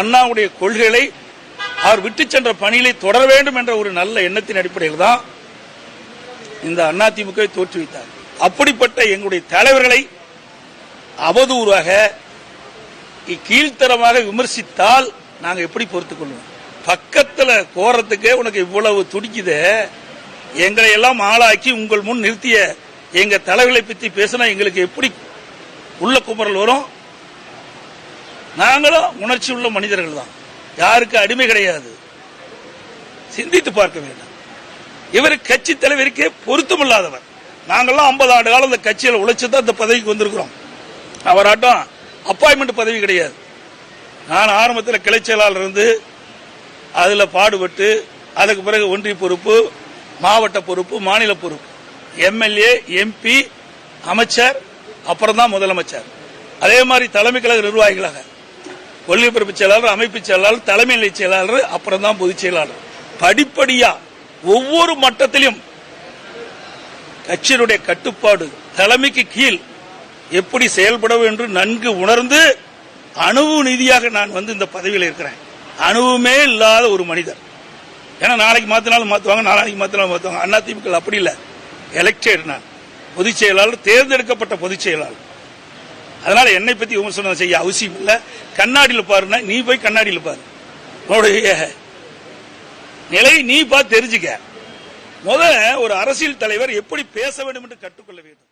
அண்ணாவுடைய கொள்கைகளை அவர் விட்டு சென்ற பணியிலே தொடர வேண்டும் என்ற ஒரு நல்ல எண்ணத்தின் அடிப்படையில் தான் இந்த அதிமுகவை தோற்றுவித்தார். அப்படிப்பட்ட எங்களுடைய தலைவர்களை அவதூறாக கீழ்த்தரமாக விமர்சித்தால் நாங்க எப்படி பொறுத்துக் கொள்வோம்? பக்கத்துல கோரத்துக்கே உனக்கு இவ்வளவு துடிக்குதே எங்களை எல்லாம் ஆளாக்கி உங்கள் முன் நிறுத்திய எங்க தலைவர்களை பத்தி பேசினா எங்களுக்கு எப்படி உள்ள குமரல் வரும்? நாங்களும் உணர்ச்சி உள்ள மனிதர்கள் தான் யாருக்கு அடிமை கிடையாது. சிந்தித்து பார்க்க வேண்டும். இவர் கட்சி தலைவருக்கே பொருத்தமில்லாதவர். நாங்கள்லாம் ஐம்பது ஆண்டு காலம் இந்த கட்சியில் உழைச்சி தான் இந்த பதவிக்கு வந்திருக்கிறோம். அவராட்டம் அப்பாயின்மெண்ட் பதவி கிடையாது. நான் ஆரம்பத்தில் கிளை செயலாளர் இருந்து அதில் பாடுபட்டு அதுக்கு பிறகு ஒன்றிய பொறுப்பு மாவட்ட பொறுப்பு மாநில பொறுப்பு. எம்எல்ஏ எம்பி அமைச்சர் அப்புறம் தான் முதலமைச்சர். அதே மாதிரி தலைமை கழக நிர்வாகிகளாக கொள்கை செயலாளர் அமைப்பு செயலாளர் தலைமை நிலை செயலாளர் அப்புறம் தான் பொதுச் செயலாளர். படிப்படியா ஒவ்வொரு மட்டத்திலும் கட்சியினுடைய கட்டுப்பாடு தலைமைக்கு கீழ் எப்படி செயல்பட வேண்டும் நன்கு உணர்ந்து அணுவு நிதியாக நான் வந்து இந்த பதவியில் இருக்கிறேன். அணுவுமே இல்லாத ஒரு மனிதர். ஏன்னா நாளைக்கு மாத்தினாலும் மாத்துவாங்க நாளைக்கு மாத்தினாலும் மாத்துவாங்க. அண்ணா அப்படி இல்லை. எலெக்டட் நான். பொதுச் செயலாளர் தேர்ந்தெடுக்கப்பட்ட பொதுச் செயலாளர். அதனால என்னை பத்தி விமர்சனம் செய்ய அவசியம் இல்லை. கண்ணாடியில் பாருன்னா நீ போய் கண்ணாடியில் பாரு. உன்னுடைய நிலை நீ பார்த்து தெரிஞ்சுக்க. முத ஒரு அரசியல் தலைவர் எப்படி பேச வேண்டும் என்று கற்றுக்கொள்ள வேண்டும்.